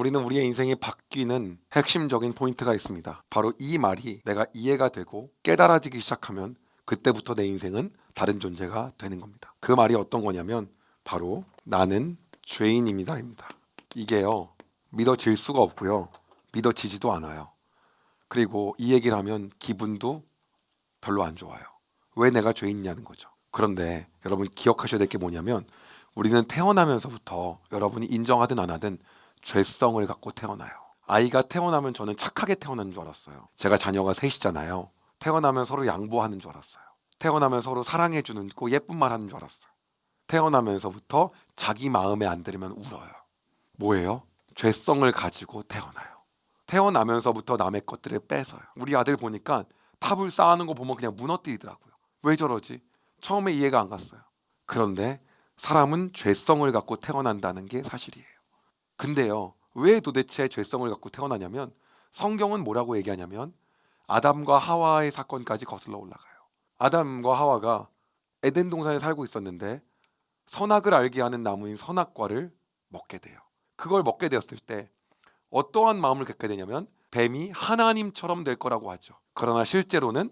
우리는 우리의 인생이 바뀌는 핵심적인 포인트가 있습니다. 바로 이 말이 내가 이해가 되고 깨달아지기 시작하면 그때부터 내 인생은 다른 존재가 되는 겁니다. 그 말이 어떤 거냐면 바로 나는 죄인입니다입니다. 이게요 믿어질 수가 없고요 믿어지지도 않아요. 그리고 이 얘기를 하면 기분도 별로 안 좋아요. 왜 내가 죄인이냐는 거죠. 그런데 여러분 기억하셔야 될 게 뭐냐면 우리는 태어나면서부터 여러분이 인정하든 안 하든 죄성을 갖고 태어나요. 아이가 태어나면 저는 착하게 태어난 줄 알았어요. 제가 자녀가 셋이잖아요. 태어나면 서로 양보하는 줄 알았어요. 태어나면 서로 사랑해주는 고 예쁜 말 하는 줄 알았어요. 태어나면서부터 자기 마음에 안 들으면 울어요. 뭐예요? 죄성을 가지고 태어나요. 태어나면서부터 남의 것들을 뺏어요. 우리 아들 보니까 탑을 쌓는 거 보면 그냥 무너뜨리더라고요. 왜 저러지? 처음에 이해가 안 갔어요. 그런데 사람은 죄성을 갖고 태어난다는 게 사실이에요. 근데요, 왜 도대체 죄성을 갖고 태어나냐면 성경은 뭐라고 얘기하냐면 아담과 하와의 사건까지 거슬러 올라가요. 아담과 하와가 에덴 동산에 살고 있었는데 선악을 알게 하는 나무인 선악과를 먹게 돼요. 그걸 먹게 되었을 때 어떠한 마음을 갖게 되냐면 뱀이 하나님처럼 될 거라고 하죠. 그러나 실제로는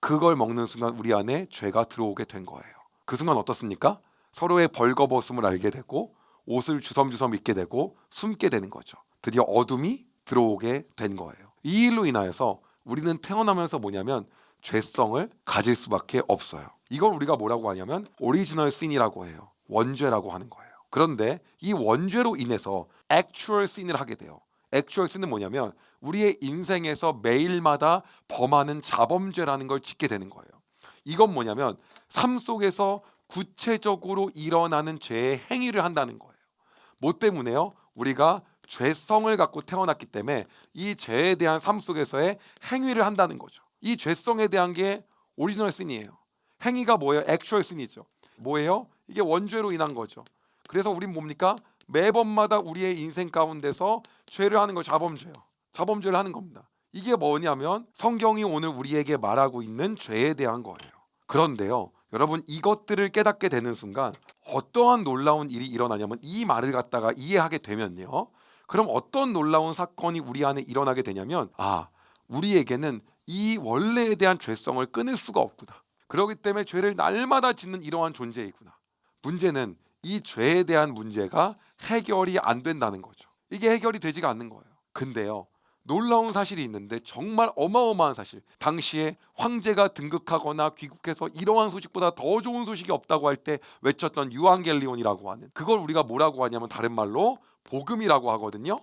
그걸 먹는 순간 우리 안에 죄가 들어오게 된 거예요. 그 순간 어떻습니까? 서로의 벌거벗음을 알게 되고 옷을 주섬주섬 입게 되고 숨게 되는 거죠. 드디어 어둠이 들어오게 된 거예요. 이 일로 인하여서 우리는 태어나면서 뭐냐면 죄성을 가질 수밖에 없어요. 이걸 우리가 뭐라고 하냐면 오리지널 신이라고 해요. 원죄라고 하는 거예요. 그런데 이 원죄로 인해서 액츄얼 신을 하게 돼요. 액츄얼 신은 뭐냐면 우리의 인생에서 매일마다 범하는 자범죄라는 걸 짓게 되는 거예요. 이건 뭐냐면 삶 속에서 구체적으로 일어나는 죄의 행위를 한다는 거예요. 뭐 때문에요? 우리가 죄성을 갖고 태어났기 때문에 이 죄에 대한 삶 속에서의 행위를 한다는 거죠. 이 죄성에 대한 게 오리지널 신이에요. 행위가 뭐예요? 액츄얼 신이죠. 뭐예요? 이게 원죄로 인한 거죠. 그래서 우린 뭡니까? 매번마다 우리의 인생 가운데서 죄를 하는 거 자범죄요. 자범죄를 하는 겁니다. 이게 뭐냐면 성경이 오늘 우리에게 말하고 있는 죄에 대한 거예요. 그런데요. 여러분 이것들을 깨닫게 되는 순간 어떠한 놀라운 일이 일어나냐면 이 말을 갖다가 이해하게 되면요. 그럼 어떤 놀라운 사건이 우리 안에 일어나게 되냐면 아 우리에게는 이 원래에 대한 죄성을 끊을 수가 없구나. 그렇기 때문에 죄를 날마다 짓는 이러한 존재이구나. 문제는 이 죄에 대한 문제가 해결이 안 된다는 거죠. 이게 해결이 되지가 않는 거예요. 근데요. 놀라운 사실이 있는데 정말 어마어마한 사실. 당시에 황제가 등극하거나 귀국해서 이러한 소식보다 더 좋은 소식이 없다고 할 때 외쳤던 유앙겔리온이라고 하는 그걸 우리가 뭐라고 하냐면 다른 말로 복음이라고 하거든요.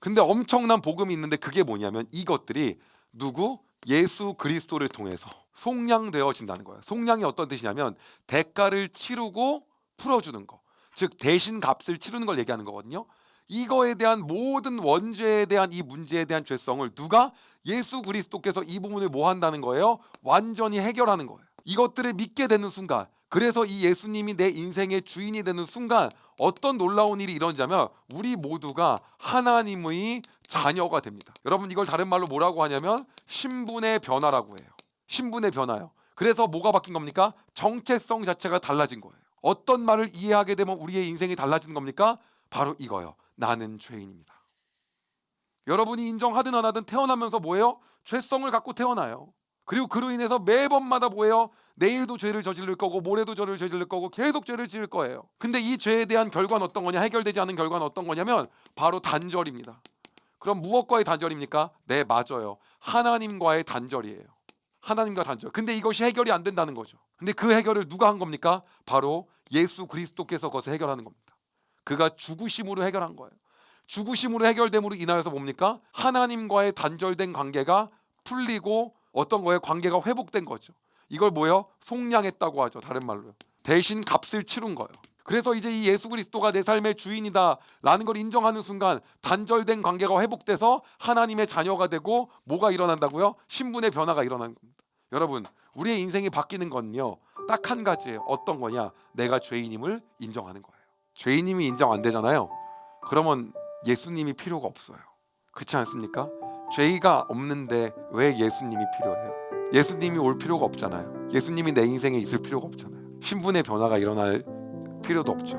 근데 엄청난 복음이 있는데 그게 뭐냐면 이것들이 누구 예수 그리스도를 통해서 속량되어진다는 거예요. 속량이 어떤 뜻이냐면 대가를 치르고 풀어주는 거. 즉 대신 값을 치르는 걸 얘기하는 거거든요. 이거에 대한 모든 원죄에 대한 이 문제에 대한 죄성을 누가 예수 그리스도께서 이 부분을 뭐 한다는 거예요? 완전히 해결하는 거예요. 이것들을 믿게 되는 순간 그래서 이 예수님이 내 인생의 주인이 되는 순간 어떤 놀라운 일이 일어나냐면 우리 모두가 하나님의 자녀가 됩니다. 여러분 이걸 다른 말로 뭐라고 하냐면 신분의 변화라고 해요. 신분의 변화요. 그래서 뭐가 바뀐 겁니까? 정체성 자체가 달라진 거예요. 어떤 말을 이해하게 되면 우리의 인생이 달라지는 겁니까? 바로 이거요. 나는 죄인입니다. 여러분이 인정하든 안 하든 태어나면서 뭐예요? 죄성을 갖고 태어나요. 그리고 그로 인해서 매번마다 뭐예요? 내일도 죄를 저지를 거고 모레도 죄를 저지를 거고 계속 죄를 지을 거예요. 근데 이 죄에 대한 결과는 어떤 거냐? 해결되지 않은 결과는 어떤 거냐면 바로 단절입니다. 그럼 무엇과의 단절입니까? 네, 맞아요. 하나님과의 단절이에요. 하나님과 단절. 근데 이것이 해결이 안 된다는 거죠. 근데 그 해결을 누가 한 겁니까? 바로 예수 그리스도께서 그것을 해결하는 겁니다. 그가 죽으심으로 해결한 거예요. 죽으심으로 해결됨으로 인하여서 뭡니까? 하나님과의 단절된 관계가 풀리고 어떤 거에 관계가 회복된 거죠. 이걸 뭐요? 속량했다고 하죠. 다른 말로요. 대신 값을 치른 거예요. 그래서 이제 이 예수 그리스도가 내 삶의 주인이다라는 걸 인정하는 순간 단절된 관계가 회복돼서 하나님의 자녀가 되고 뭐가 일어난다고요? 신분의 변화가 일어나는 겁니다. 여러분, 우리의 인생이 바뀌는 건요. 딱 한 가지예요. 어떤 거냐? 내가 죄인임을 인정하는 거예요. 죄인임이 인정 안 되잖아요. 그러면 예수님이 필요가 없어요. 그렇지 않습니까? 죄가 없는데 왜 예수님이 필요해요? 예수님이 올 필요가 없잖아요. 예수님이 내 인생에 있을 필요가 없잖아요. 신분의 변화가 일어날 필요도 없죠.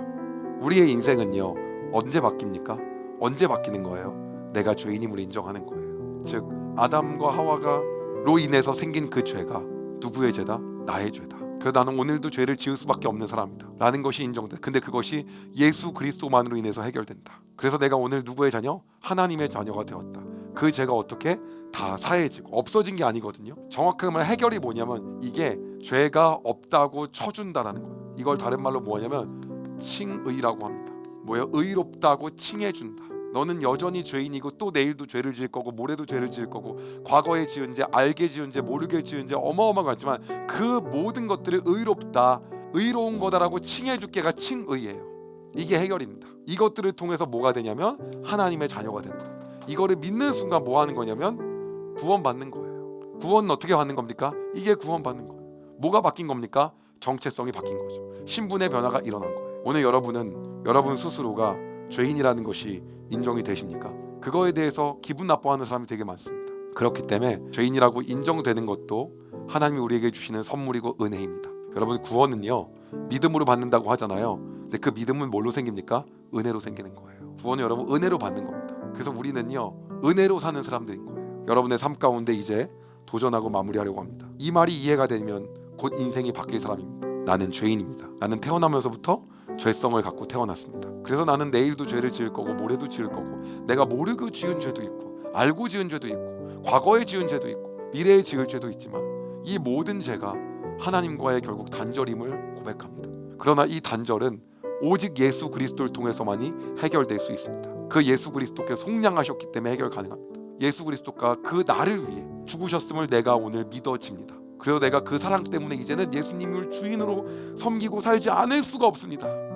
우리의 인생은요 언제 바뀝니까? 언제 바뀌는 거예요? 내가 죄인임을 인정하는 거예요. 즉 아담과 하와가로 인해서 생긴 그 죄가 누구의 죄다? 나의 죄다. 그래서 나는 오늘도 죄를 지을 수밖에 없는 사람이다. 라는 것이 인정돼. 근데 그것이 예수 그리스도만으로 인해서 해결된다. 그래서 내가 오늘 누구의 자녀? 하나님의 자녀가 되었다. 그 죄가 어떻게 다 사해지고 없어진 게 아니거든요. 정확하게 말하면 해결이 뭐냐면 이게 죄가 없다고 쳐준다라는 거예요. 이걸 다른 말로 뭐냐면 칭의라고 합니다. 뭐예요? 의롭다고 칭해준다. 너는 여전히 죄인이고 또 내일도 죄를 지을 거고 모레도 죄를 지을 거고 과거에 지은 죄, 알게 지은 죄, 모르게 지은 죄 어마어마하지만 그 모든 것들을 의롭다, 의로운 거다라고 칭해 줄 게가 칭의예요. 이게 해결입니다. 이것들을 통해서 뭐가 되냐면 하나님의 자녀가 된다. 이거를 믿는 순간 뭐 하는 거냐면 구원 받는 거예요. 구원은 어떻게 받는 겁니까? 이게 구원 받는 거예요. 뭐가 바뀐 겁니까? 정체성이 바뀐 거죠. 신분의 변화가 일어난 거예요. 오늘 여러분은 여러분 스스로가 죄인이라는 것이 인정이 되십니까? 그거에 대해서 기분 나빠하는 사람이 되게 많습니다. 그렇기 때문에 죄인이라고 인정되는 것도 하나님이 우리에게 주시는 선물이고 은혜입니다. 여러분 구원은요 믿음으로 받는다고 하잖아요. 근데 그 믿음은 뭘로 생깁니까? 은혜로 생기는 거예요. 구원은 여러분 은혜로 받는 겁니다. 그래서 우리는요 은혜로 사는 사람들인 거예요. 여러분의 삶 가운데 이제 도전하고 마무리하려고 합니다. 이 말이 이해가 되면 곧 인생이 바뀔 사람입니다. 나는 죄인입니다. 나는 태어나면서부터 죄성을 갖고 태어났습니다. 그래서 나는 내일도 죄를 지을 거고 모레도 지을 거고 내가 모르고 지은 죄도 있고 알고 지은 죄도 있고 과거에 지은 죄도 있고 미래에 지을 죄도 있지만 이 모든 죄가 하나님과의 결국 단절임을 고백합니다. 그러나 이 단절은 오직 예수 그리스도를 통해서만이 해결될 수 있습니다. 그 예수 그리스도께 속량하셨기 때문에 해결 가능합니다. 예수 그리스도가 그 나를 위해 죽으셨음을 내가 오늘 믿어집니다. 그래서 내가 그 사랑 때문에 이제는 예수님을 주인으로 섬기고 살지 않을 수가 없습니다.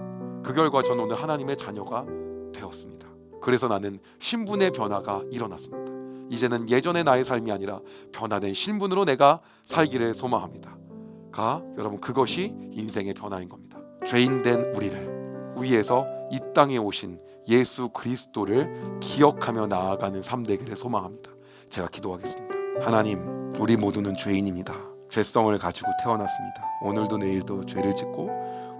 그 결과 저는 오늘 하나님의 자녀가 되었습니다. 그래서 나는 신분의 변화가 일어났습니다. 이제는 예전의 나의 삶이 아니라 변화된 신분으로 내가 살기를 소망합니다. 가 여러분 그것이 인생의 변화인 겁니다. 죄인된 우리를 위해서 이 땅에 오신 예수 그리스도를 기억하며 나아가는 삶 되기를 소망합니다. 제가 기도하겠습니다. 하나님, 우리 모두는 죄인입니다. 죄성을 가지고 태어났습니다. 오늘도 내일도 죄를 짓고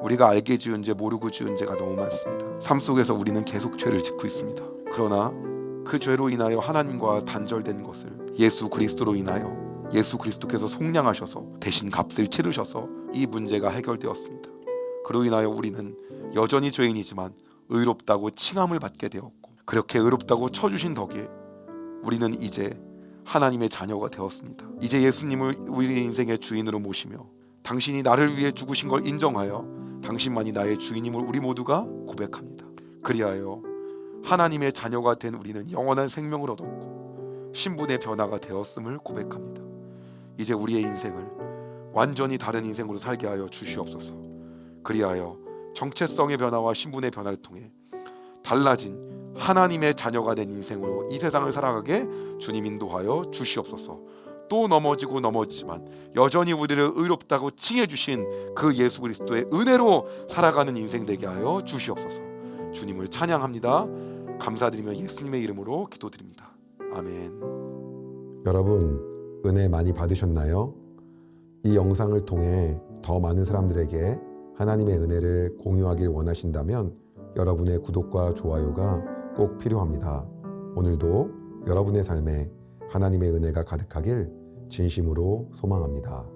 우리가 알게 지은 죄 모르고 지은 죄가 너무 많습니다. 삶 속에서 우리는 계속 죄를 짓고 있습니다. 그러나 그 죄로 인하여 하나님과 단절된 것을 예수 그리스도로 인하여 예수 그리스도께서 속량하셔서 대신 값을 치르셔서 이 문제가 해결되었습니다. 그로 인하여 우리는 여전히 죄인이지만 의롭다고 칭함을 받게 되었고 그렇게 의롭다고 쳐주신 덕에 우리는 이제 하나님의 자녀가 되었습니다. 이제 예수님을 우리 인생의 주인으로 모시며 당신이 나를 위해 죽으신 걸 인정하여 당신만이 나의 주인임을 우리 모두가 고백합니다. 그리하여 하나님의 자녀가 된 우리는 영원한 생명을 얻었고 신분의 변화가 되었음을 고백합니다. 이제 우리의 인생을 완전히 다른 인생으로 살게 하여 주시옵소서. 그리하여 정체성의 변화와 신분의 변화를 통해 달라진 하나님의 자녀가 된 인생으로 이 세상을 살아가게 주님 인도하여 주시옵소서. 또 넘어지고 넘어지지만 여전히 우리를 의롭다고 칭해 주신 그 예수 그리스도의 은혜로 살아가는 인생 되게 하여 주시옵소서. 주님을 찬양합니다. 감사드리며 예수님의 이름으로 기도드립니다. 아멘. 여러분 은혜 많이 받으셨나요? 이 영상을 통해 더 많은 사람들에게 하나님의 은혜를 공유하길 원하신다면 여러분의 구독과 좋아요가 꼭 필요합니다. 오늘도 여러분의 삶에 하나님의 은혜가 가득하길 진심으로 소망합니다.